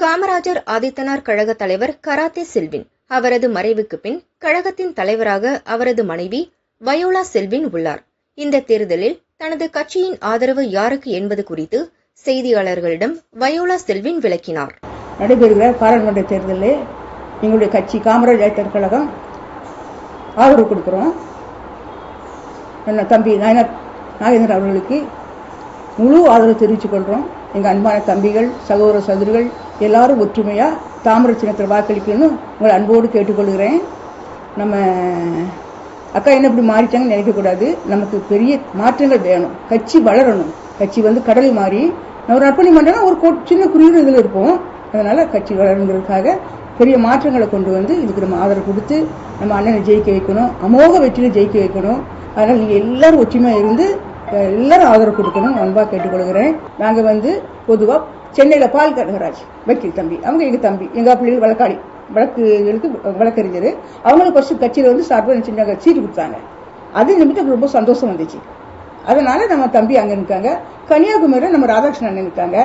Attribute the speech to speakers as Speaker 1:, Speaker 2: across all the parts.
Speaker 1: காமராஜர் ஆதித்தனார் கழக தலைவர் கராத்தே செல்வின் அவரது மறைவுக்கு பின் கழகத்தின் தலைவராக அவரது மனைவி வயோலா செல்வின் உள்ளார். இந்த தேர்தலில் தனது கட்சியின் ஆதரவு யாருக்கு என்பது குறித்து செய்தியாளர்களிடம் வயோலா செல்வின் விளக்கினார்.
Speaker 2: நடைபெறுகிற பாராளுமன்ற தேர்தலில் எங்களுடைய கட்சி காமராஜர் கழகம் ஆதரவு கொடுக்குறோம். என்ன தம்பி நாயனா நாகேந்திரன் அவர்களுக்கு முழு ஆதரவு தெரிவித்துக் கொள்கிறோம். எங்கள் அன்பான தம்பிகள் சகோதர சகோதரிகள் எல்லாரும் ஒற்றுமையாக தாமிர சின்னத்தில் வாக்களிக்கணும்னு உங்களை அன்போடு கேட்டுக்கொள்கிறேன். நம்ம அக்கா என்ன இப்படி மாறிட்டாங்கன்னு நினைக்கக்கூடாது நமக்கு பெரிய மாற்றங்கள் வேணும். கட்சி வளரணும். கட்சி வந்து கடல் மாறி. ஒரு அர்ப்பணி மன்றம்னா ஒரு சின்ன குறியீடு இதில் இருப்போம். அதனால் கட்சி வளருங்கிறதுக்காக பெரிய மாற்றங்களை கொண்டு வந்து இதுக்கு நம்ம ஆதரவு கொடுத்து நம்ம அண்ணனை ஜெயிக்க வைக்கணும். அமோக வெற்றியில் ஜெயிக்க வைக்கணும். அதனால் நீங்கள் எல்லாரும் ஒற்றுமையாக இருந்து எல்லாரும் ஆதரவு கொடுக்கணும். அன்பாக கேட்டுக்கொள்கிறேன். நாங்கள் வந்து பொதுவாக சென்னையில் பால் கனகராஜ் வக்கீல் தம்பி. அவங்க எங்கள் தம்பி. எங்கள் பிள்ளைகள் வழக்காடி வழக்குகளுக்கு வழக்கறிஞர் அவங்களுக்கு ஃபஸ்ட்டு கட்சியில் வந்து சார்பாக சின்ன சீட்டு கொடுத்தாங்க. அது நிமித்தம் ரொம்ப சந்தோஷம் வந்துச்சு. அதனால் நம்ம தம்பி அங்கே இருக்காங்க கன்னியாகுமரியில் நம்ம ராதாகிருஷ்ணன் அண்ணன் இருக்காங்க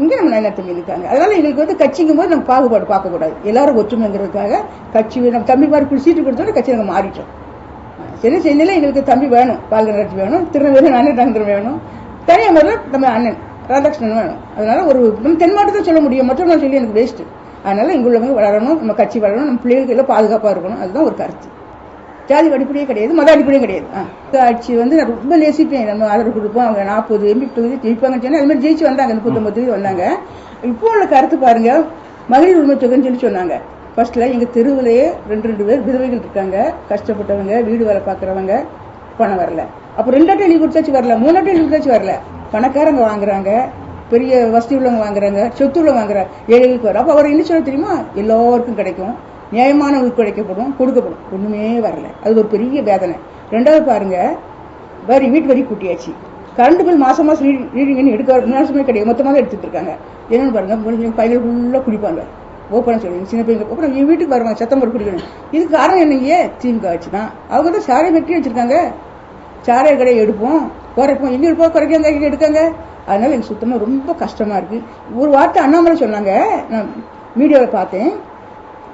Speaker 2: இங்கே நம்ம நயனா தம்பி இருக்காங்க அதனால் எங்களுக்கு வந்து கட்சிங்கும் போது நம்ம பாகுபாடு பார்க்கக்கூடாது. எல்லாரும் ஒற்றுமைங்கிறதுக்காக கட்சி நம்ம தம்பி மாதிரி சீட்டு கொடுத்தோட கட்சி நாங்கள் மாறிட்டோம். சென்னை சென்னையில் எங்களுக்கு தம்பி வேணும். பால்கராஜ் வேணும். திருநெல்வேலி அண்ணன் ரங்கர் வேணும். கன்னியாகுமரியில் நம்ம அண்ணன். ராதாகிருஷ்ணன் வேணும். அதனால ஒரு நம்ம தென் சொல்ல முடியும். மற்றவங்க சொல்லி எனக்கு வேஸ்ட் அதனால இங்குள்ளவங்க வளரணும் நம்ம கட்சி வளரணும் நம்ம பிள்ளைகளுக்கு எல்லாம் பாதுகாப்பாக இருக்கணும். அதுதான் ஒரு கருத்து. ஜாதி அடிப்படையே கிடையாது மத அடிப்படையும் கிடையாது. ஆட்சி வந்து நான் ரொம்ப நேசிப்பேன். நம்ம ஆதரவு கொடுப்போம். அவங்க நாற்பது எம்பி தொகுதி ஜெயிப்பாங்கன்னு சொன்னால் அது மாதிரி ஜெயிச்சு வந்தாங்க. முப்பத்தொம்பது தொகுதி வந்தாங்க. இப்போ உள்ள கருத்து பாருங்க. மகளிர் உரிமை தொகைன்னு சொல்லி சொன்னாங்க. ஃபர்ஸ்ட்ல எங்க தெருவிலேயே ரெண்டு ரெண்டு பேர் விதவைகள் இருக்காங்க. கஷ்டப்பட்டவங்க வீடு வேலை பார்க்குறவங்க பணம் வரல. அப்போ ரெண்டு எழுதி கொடுத்தாச்சு வரல. மூணு அட்டை எழுதி கொடுத்தாச்சு வரல. பணக்காரங்க வாங்குறாங்க பெரிய வசதி உள்ளவங்க வாங்குறாங்க சொத்து உள்ளவங்க வாங்குறாங்க. ஏழைகளுக்கு வரும் அப்போ அவர் என்ன சொல்ல தெரியுமா? எல்லோருக்கும் கிடைக்கும். நியாயமானவங்களுக்கு கிடைக்கப்படும் கொடுக்கப்படும். ஒன்றுமே வரல. அது ஒரு பெரிய வேதனை. ரெண்டாவது பாருங்க வரி வீட்டு வரி கூட்டியாச்சு. கரண்ட் பில் மாதம் மாதம் ரீடிங் எடுக்க மாசமே கிடையாது. மொத்தமாக தான் எடுத்துகிட்டு இருக்காங்க. என்னன்னு பாருங்கள் முடிஞ்ச பையன் ஃபுல்லாக குடிப்பாங்க. ஓப்பனாக சொல்லி சின்ன பையன் அப்புறம் என் வீட்டுக்கு வருவாங்க சத்தம் போட்டு குடிக்கணும். இதுக்கு காரணம் என்னங்க? திமுக ஆட்சி தான் அவங்க தான் சாரை வெட்டி வச்சுருக்காங்க. சாரையை கடையை எடுப்போம். குறைப்போம் இன்னொரு எடுப்போம் குறைக்காங்க எங்கே எடுக்காங்க? அதனால எனக்கு சுத்தமாக ரொம்ப கஷ்டமாக இருக்குது ஒரு வார்த்தை அண்ணாமலை சொன்னாங்க. நான் மீடியாவில் பார்த்தேன்.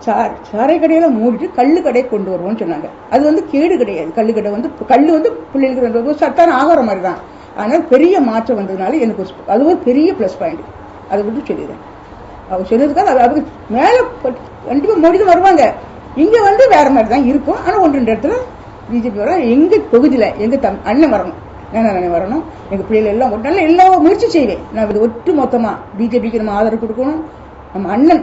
Speaker 2: சார் சாரை கடையில் மூடிட்டு கல் கடையை கொண்டு வருவோம்னு சொன்னாங்க. அது வந்து கேடு கிடையாது. கல் கடை வந்து கல் வந்து பிள்ளைகளுக்கு ஒரு சத்தான ஆகாரம் மாதிரி தான். ஆனால் பெரிய மாற்றம் வந்ததுனால எனக்கு ஒரு அது ஒரு பெரிய ப்ளஸ் பாயிண்ட் அதை விட்டு சொல்லிடுறேன். அவங்க சொன்னதுக்காக அது அவங்க மேலே கண்டிப்பாக மோடி வருவாங்க. இங்கே வந்து வேறு மாதிரி தான் இருக்கும். ஆனால் ஒன்று ரெண்டு இடத்துல பிஜேபி வர எங்கள் தொகுதியில் எங்கள் தம் அண்ணன் வரணும். ஏன்னா அண்ணன் வரணும்? எங்கள் பிள்ளைகள் எல்லாம் நல்ல எல்லா முயற்சி செய்வேன். நான் இது ஒட்டு மொத்தமாக பிஜேபிக்கு நம்ம ஆதரவு கொடுக்கணும். நம்ம அண்ணன்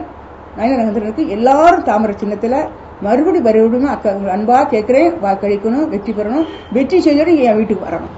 Speaker 2: நயனரங்கந்தனுக்கு எல்லாரும் தாமரை சின்னத்தில் மறுபடி மறுபடியும் அக்கா உங்களை அன்பாக கேட்குறேன் வாக்களிக்கணும் வெற்றி பெறணும். வெற்றி செய்தோட என் வீட்டுக்கு வரணும்.